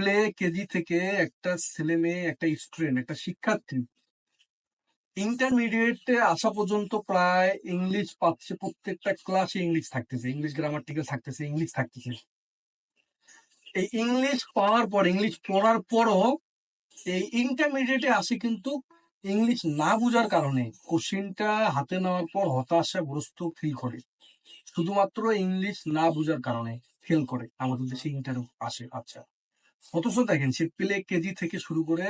Play KG থেকে একটা ছেলে মেয়ে, একটা স্টুডেন্ট একটা শিক্ষার্থী। ইন্টারমিডিয়েটে আসা পর্যন্ত প্রায় ইংলিশ পাচ্ছে, প্রত্যেকটা ক্লাসে ইংলিশ থাকতেছে। ইংলিশ গ্রামাটিক্যাল থাকতেছে ইংলিশ থাকতেছে। এই ইংলিশ পাওয়ার পর ইংলিশ পড়ার পরও এই ইন্টারমিডিয়েটে আসে কিন্তু ইংলিশ না বোঝার কারণে কোশ্চিনটা হাতে নেওয়ার পর হতাশাগ্রস্ত ফিল করে। শুধুমাত্র ইংলিশ না বোঝার কারণে ফেল করে। আমাদের দেশে ইন্টারভিউ আসে আচ্ছা। অথচ দেখেন সে প্লে কেজি থেকে শুরু করে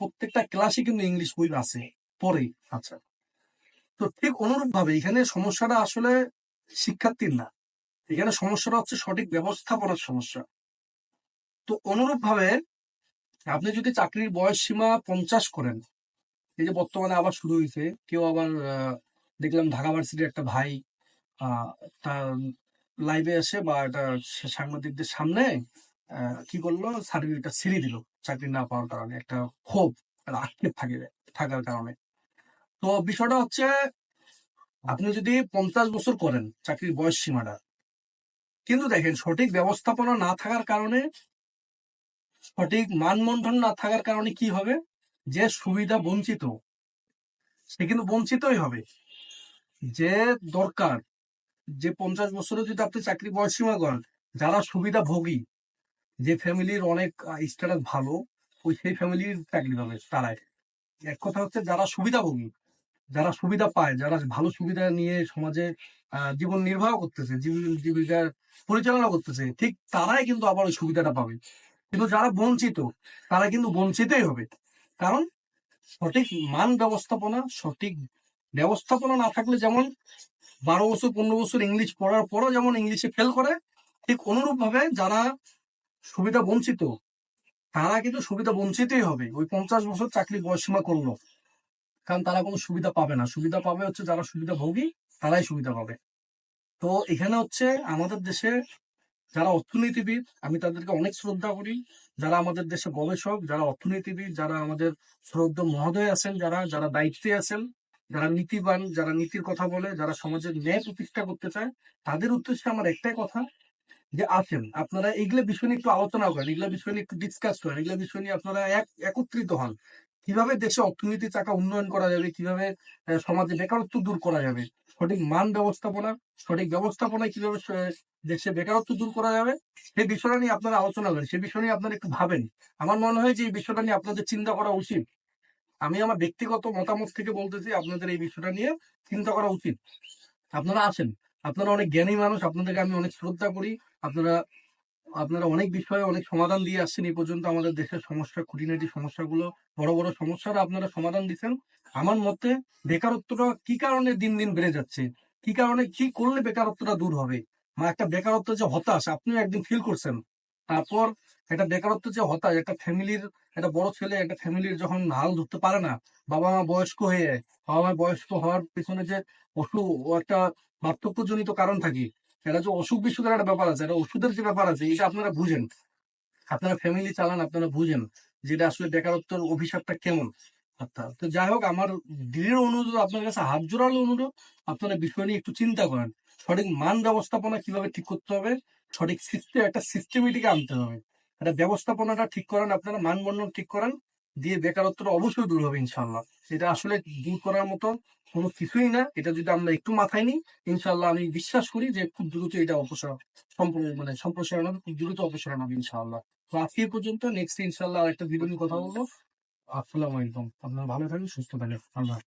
প্রত্যেকটা ক্লাসে কিন্তু ইংলিশ বই আছে পরে আচ্ছা। তো ঠিক অনুরূপ ভাবে এখানে সমস্যাটা আসলে শিক্ষার্থীর না। এখানে সমস্যাটা হচ্ছে সঠিক ব্যবস্থাপনার সমস্যা। তো অনুরূপ ভাবে আপনি যদি চাকরির বয়স সীমা পঞ্চাশ করেন, এই যে বর্তমানে আবার শুরু হয়েছে, কেউ আবার দেখলাম ঢাকা ভার্সিটির একটা ভাই তার লাইভে এসে বা এটা সাংবাদিকদের সামনে কি করল? সার্টিফিকেটটা ছিঁড়ে দিল চাকরি না পাওয়ার কারণে, একটা ক্ষোভ আক্ষেপ থাকে, থাকার কারণে। তো বিষয়টা হচ্ছে, আপনি যদি পঞ্চাশ বছর করেন চাকরির বয়স সীমাটা, কিন্তু দেখেন সঠিক ব্যবস্থাপনা না থাকার কারণে, সঠিক মানবন্ধন না থাকার কারণে কি হবে? যে সুবিধা বঞ্চিত, সে কিন্তু বঞ্চিতই হবে। যে দরকার, যে পঞ্চাশ বছরে যদি আপনি চাকরি বয়স সীমা করেন, যারা সুবিধা ভোগী যে ফ্যামিলির অনেক স্ট্যাটাস ভালো, ওই সেই ফ্যামিলির চাকরি পাবে তারাই। এক কথা হচ্ছে যারা সুবিধাভোগী, যারা সুবিধা পায়, যারা ভালো সুবিধা নিয়ে সমাজে জীবন নির্বাহ করতেছে জীবিকা পরিচালনা করতেছে, ঠিক তারাই কিন্তু আবার ওই সুবিধাটা পাবে। কিন্তু যারা বঞ্চিত, তারা কিন্তু বঞ্চিতই হবে। কারণ সঠিক মান ব্যবস্থাপনা, সঠিক ব্যবস্থাপনা না থাকলে যেমন বারো বছর, পনেরো বছর ইংলিশ পড়ার পরও যেমন ইংলিশে ফেল করে, ঠিক অনুরূপ ভাবে যারা সুবিধা বঞ্চিত। তারা কিন্তু সুবিধা বঞ্চিতই হবে। ওই পঞ্চাশ বছর চাকরি বয়সীমা করল। কারণ তারা কোনো সুবিধা পাবে না। সুবিধা পাবে হচ্ছে যারা সুবিধা ভোগী তারাই সুবিধা পাবে। তো এখানে হচ্ছে আমাদের দেশে যারা অর্থনীতিবিদ, আমি তাদেরকে অনেক শ্রদ্ধা করি। যারা আমাদের দেশে গবেষক, যারা অর্থনীতিবিদ, যারা আমাদের শ্রদ্ধা মহোদয় আছেন, যারা যারা দায়িত্বে আছেন, যারা নীতিবান, যারা নীতির কথা বলে, যারা সমাজের ন্যায় প্রতিষ্ঠা করতে চায়, তাদের উদ্দেশ্যে আমার একটাই কথা যে আছেন আপনারা এগুলো বিষয় নিয়ে একটু আলোচনা করেন, এগুলো বিষয় নিয়ে একটু ডিসকাস করেন, এগুলো বিষয় নিয়ে আপনারা এক, একত্রিত হন। কীভাবে দেশে অর্থনীতি চাকা উন্নয়ন করা যাবে, কীভাবে সমাজে বেকারত্ব দূর করা যাবে, সঠিক মান ব্যবস্থাপনা, সঠিক ব্যবস্থাপনায় কীভাবে দেশে বেকারত্ব দূর করা যাবে, সেই বিষয়টা নিয়ে আপনারা আলোচনা করেন, সেই বিষয় নিয়ে আপনারা একটু ভাবেন। আমার মনে হয় যে এই বিষয়টা নিয়ে আপনাদের চিন্তা করা উচিত। আমি আমার ব্যক্তিগত মতামত থেকে বলতেছি, আপনাদের এই বিষয়টা নিয়ে চিন্তা করা উচিত। আপনারা আসেন। আপনারা অনেক জ্ঞানী মানুষ, আপনাদেরকে আমি অনেক শ্রদ্ধা করি। আপনারা আপনারা অনেক বিষয়ে অনেক সমাধান দিয়ে আসছেন এই পর্যন্ত আমাদের দেশের সমস্যা, খুঁটিনাটি সমস্যাগুলো, বড় বড় সমস্যার আপনারা সমাধান দিচ্ছেন। আমার মতে বেকারত্বটা কি কারণে দিন দিন বেড়ে যাচ্ছে? কি কারণে কি করলে বেকারত্বটা দূর হবে? মা, একটা বেকারত্ব যে হতাশ, আপনিও একদিন ফিল করছেন। তারপর একটা বেকারত্ব যে হতাশ একটা ফ্যামিলির, একটা বড় ছেলে, একটা ফ্যামিলির যখন হাল ধরতে পারে না, বাবা মা বয়স্ক হয়ে বাবা মা বয়স্ক হওয়ার পিছনে যে অসুখ একটা বার্ধক্যজনিত কারণ থাকে এটা যে অসুখ বিসুখের একটা ব্যাপার আছে এটা ওষুধের যে ব্যাপার আছে, এটা আপনারা বুঝেন। আপনারা ফ্যামিলি চালান, আপনারা বুঝেন যেটা আসলে বেকারত্বের অভিশাপটা কেমন। আচ্ছা তো যাই হোক, আমার দৃঢ় অনুরোধ, আপনার কাছে হাত জোড়ালো অনুরোধ, আপনারা বিষয় নিয়ে একটু চিন্তা করেন। সঠিক মান ব্যবস্থাপনা কীভাবে ঠিক করতে হবে? সঠিক সিস্টেম একটা সিস্টেমেটিকে আনতে হবে। একটা ব্যবস্থাপনাটা ঠিক করেন আপনারা মানবন্ধন ঠিক করেন, দিয়ে বেকারত্বটা অবশ্যই দূর হবে ইনশাল্লাহ এটা আসলে দূর করার মতো কোনো কিছুই না। এটা যদি আমরা একটু মাথায় নিই ইনশাল্লাহ আমি বিশ্বাস করি যে খুব দ্রুত এটা অপসারণ মানে সম্প্রসারণ হবে, খুব দ্রুত অপসারণ হবে, ইনশাআল্লাহ। তো আজকে পর্যন্ত নেক্সট ইনশাল্লাহ একটা ভিডিও কথা বলব। আসসালামু আলাইকুম। আপনারা ভালো থাকেন, সুস্থ থাকেন। আল্লাহ।